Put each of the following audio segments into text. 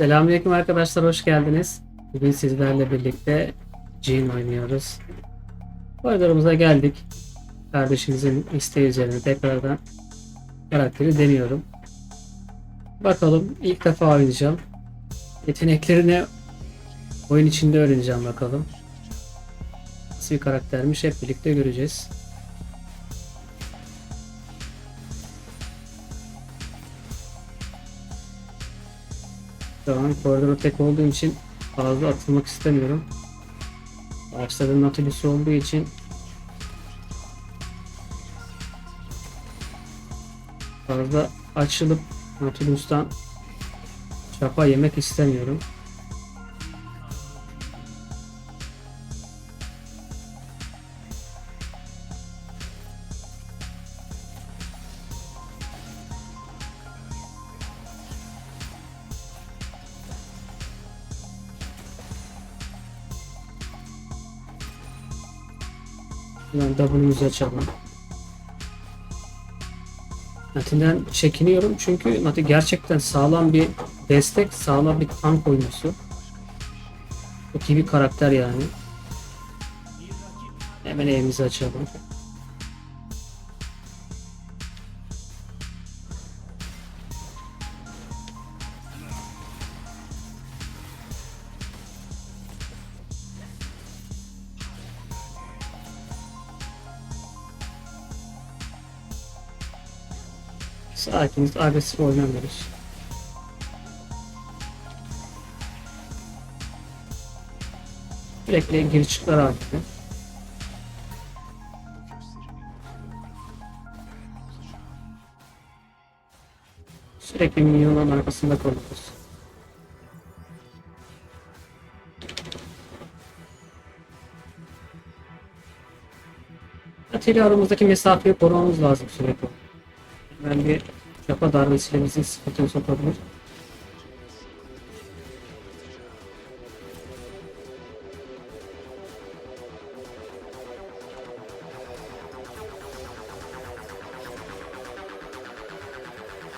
Selamünaleyküm arkadaşlar, hoş geldiniz. Bugün sizlerle birlikte Jin oynuyoruz. Koridorumuza geldik. Kardeşimizin isteği üzerine tekrardan karakteri deniyorum. Bakalım, ilk defa oynayacağım. Yeteneklerini oyun içinde öğreneceğim bakalım. Nasıl bir karaktermiş hep birlikte göreceğiz. Şu koridora tek olduğum için fazla atılmak istemiyorum. Ağaçların Nautilus'u olduğu için fazla açılıp Nautilus'tan çapa yemek istemiyorum. Hemen W'muzu açalım. Nati'den çekiniyorum çünkü Nati gerçekten sağlam bir destek, sağlam bir tank oyuncusu. Çok iyi bir karakter yani. Hemen evimizi açalım. Sakiniz, agresif oynamıyoruz. Sürekli gir çıklar halinde. Sürekli milyonların arkasında kalıyoruz. Atilla aramızdaki mesafeyi korumamız lazım sürekli. Ben bir çapa darbesiyle bizi sıkıntıya sokabilir.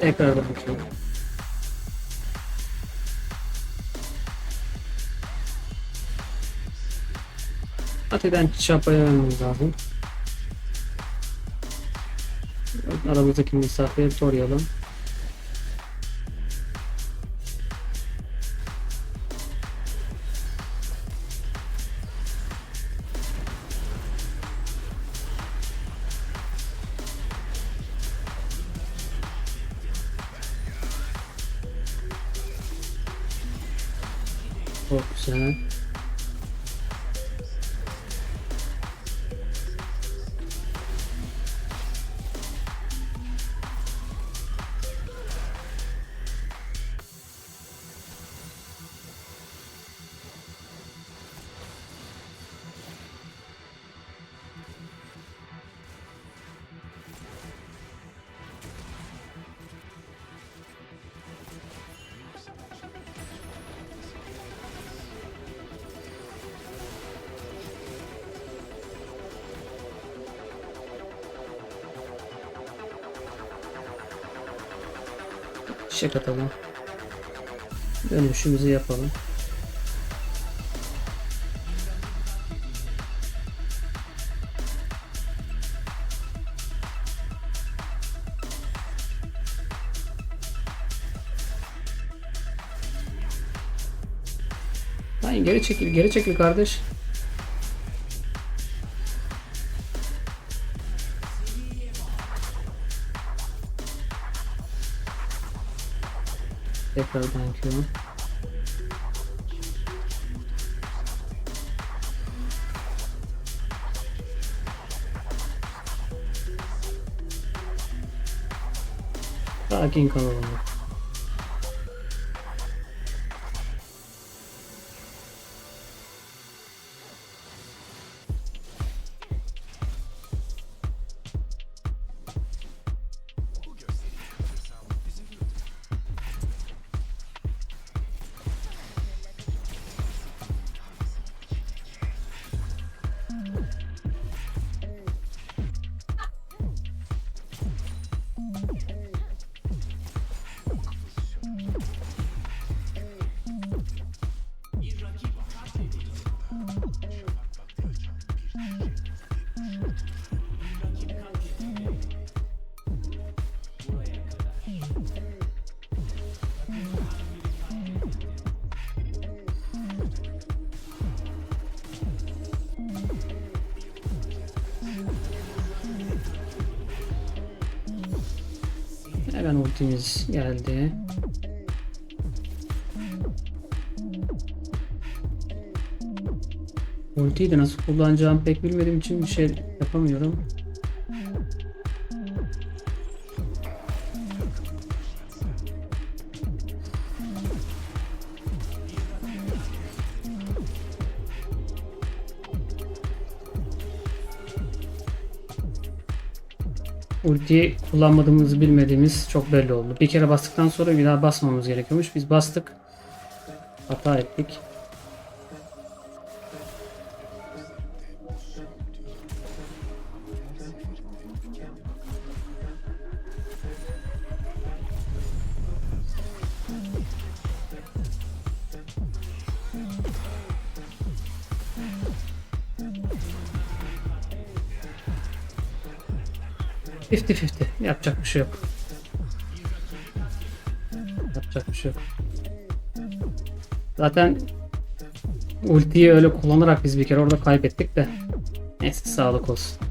Tekrar bakıyorum. Atiden çapaya vermemiz lazım. Aramızdaki mesafeyi koruyalım. Çok güzel. Çiçek atalım. Dönüşümüzü yapalım. Hayır geri çekil, geri çekil kardeş. Tekrardan Q. Sakin kalalım. Hemen ultimiz geldi. Ultiyi de nasıl kullanacağımı pek bilmediğim için bir şey yapamıyorum. Ultiyi kullanmadığımızı bilmediğimiz çok belli oldu. Bir kere bastıktan sonra bir daha basmamız gerekiyormuş. Biz bastık. Hata ettik. Fifty fifty. Yapacak bir şey yok. Yapacak bir şey yok. Zaten ultiyi öyle kullanarak biz bir kere orada kaybettik de. Neyse sağlık olsun.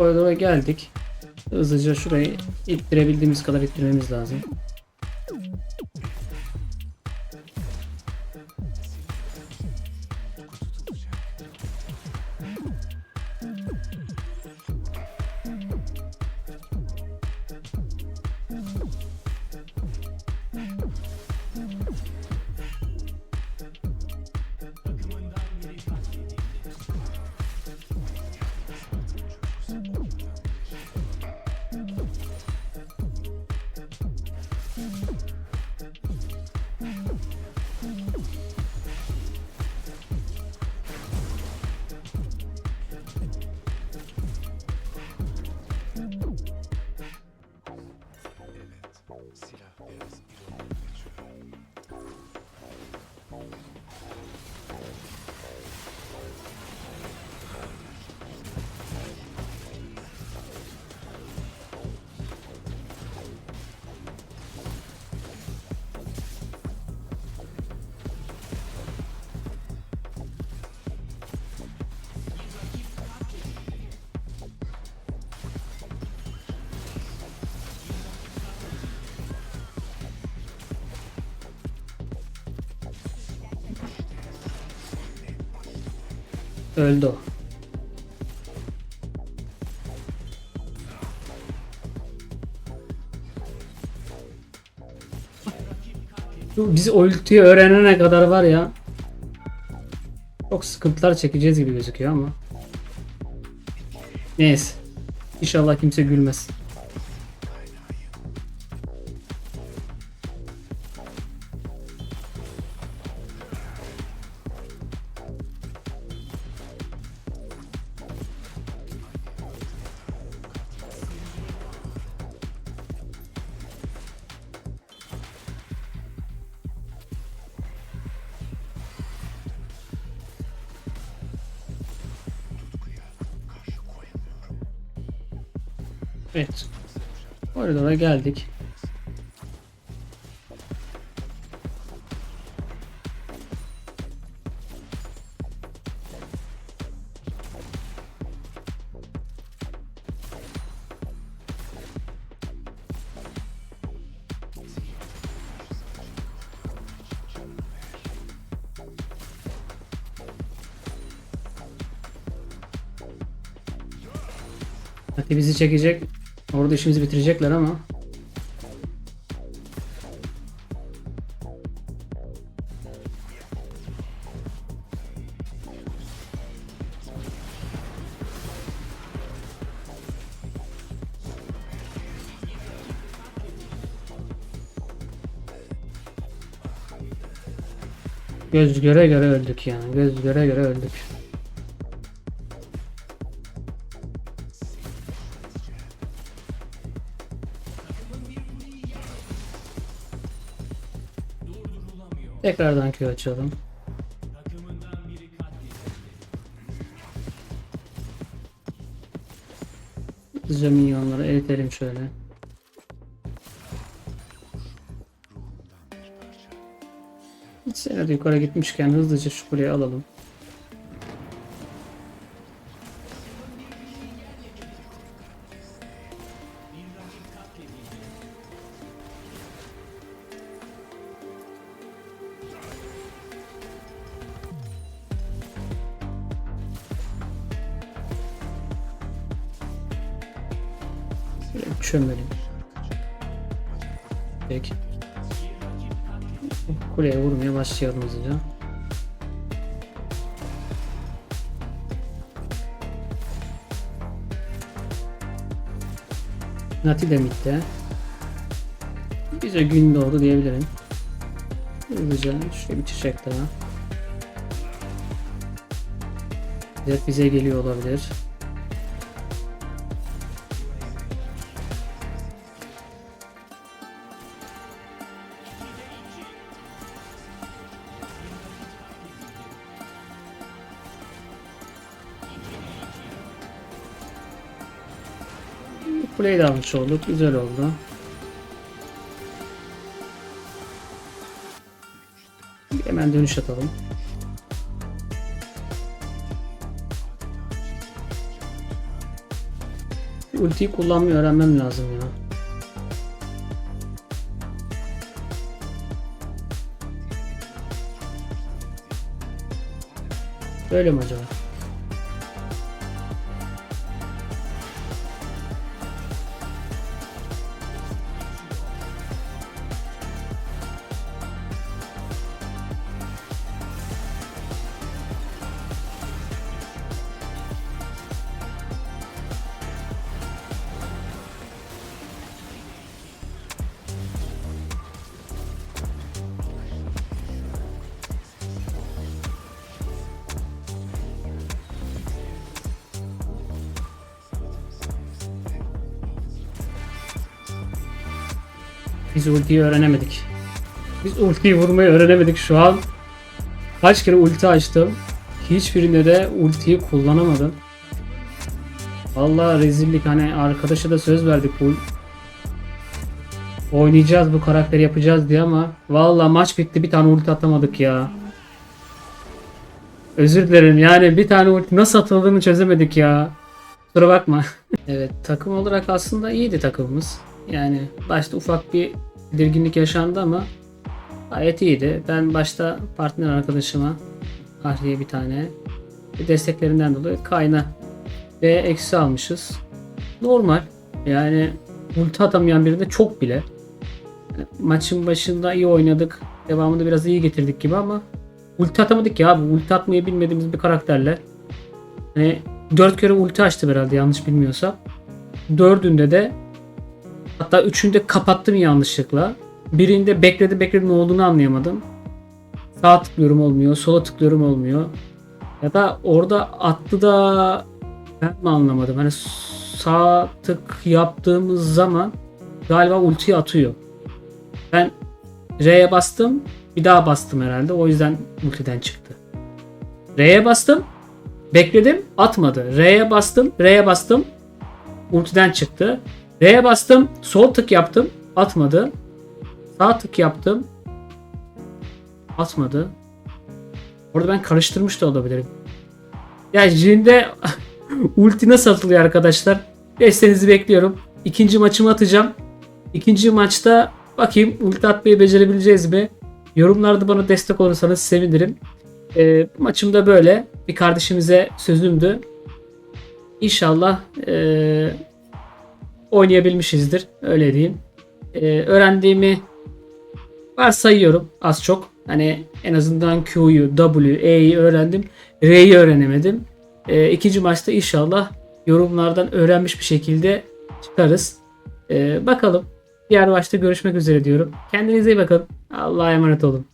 Koridora geldik. Hızlıca şurayı ittirebildiğimiz kadar ittirmemiz lazım. Öldü o. Biz ultiyi öğrenene kadar var ya çok sıkıntılar çekeceğiz gibi gözüküyor ama. Neyse. İnşallah kimse gülmez. Evet. Koridora geldik. Hadi bizi çekecek. Orada işimizi bitirecekler ama. Göz göre göre öldük yani. Göz göre göre öldük. Tekrardan Q açalım. Hızlıca minyonları eritelim şöyle. De yukarı gitmişken hızlıca şu kuleyi alalım. Çömelim. Peki. Kuleye vurmaya başlayalım hızlıca. Nati de midde. Bize gün doğdu diyebilirim. Hızlıca şöyle bir çiçek daha. Zed bize geliyor olabilir. Kuleyi de almış olduk. Güzel oldu. Hemen dönüş atalım. Ultiyi kullanmayı öğrenmem lazım ya. Böyle mi acaba? Biz ultiyi öğrenemedik. Biz ultiyi vurmayı öğrenemedik şu an. Kaç kere ulti açtım. Hiçbirinde de ultiyi kullanamadım. Vallahi rezillik hani arkadaşa da söz verdik bu oynayacağız bu karakteri yapacağız diye ama vallahi maç bitti bir tane ulti atamadık ya. Özür dilerim yani bir tane ulti nasıl atıldığını çözemedik ya. Kusura bakma. evet takım olarak aslında iyiydi takımımız. Yani başta ufak bir tedirginlik yaşandı ama gayet iyiydi. Ben başta partner arkadaşıma Ahriye bir tane desteklerinden dolayı kayna ve eksi almışız. Normal. Yani ulti atamayan birinde çok bile. Maçın başında iyi oynadık. Devamında biraz iyi getirdik gibi ama ulti atamadık ya. Bu ulti atmayı bilmediğimiz bir karakterle. Hani 4 kere ulti açtı herhalde yanlış bilmiyorsam. Dördünde de hatta üçünde kapattım yanlışlıkla. Birinde bekledi bekledi ne olduğunu anlayamadım. Sağ tıklıyorum olmuyor, sola tıklıyorum olmuyor. Ya da orada attı da ben mi anlamadım? Hani sağ tık yaptığımız zaman galiba ultiyi atıyor. Ben R'ye bastım. Bir daha bastım herhalde. O yüzden ultiden çıktı. R'ye bastım. Bekledim. Atmadı. R'ye bastım. R'ye bastım. Ultiden çıktı. R'ye bastım. Sol tık yaptım. Atmadı. Sağ tık yaptım. Atmadı. Orada ben karıştırmış da olabilirim. Ya Jin'de ulti nasıl atılıyor arkadaşlar? Desteğinizi bekliyorum. İkinci maçımı atacağım. İkinci maçta bakayım ulti atmayı becerebileceğiz mi? Yorumlarda bana destek olursanız sevinirim. Bu maçım da böyle. Bir kardeşimize sözümdü. İnşallah ee, oynayabilmişizdir. Öyle diyeyim. Ee, öğrendiğimi varsayıyorum az çok. Hani en azından Q'yu, W, E'yi öğrendim. R'yi öğrenemedim. Ee, ikinci maçta inşallah yorumlardan öğrenmiş bir şekilde çıkarız. Ee, bakalım. Diğer maçta görüşmek üzere diyorum. Kendinize iyi bakın. Allah'a emanet olun.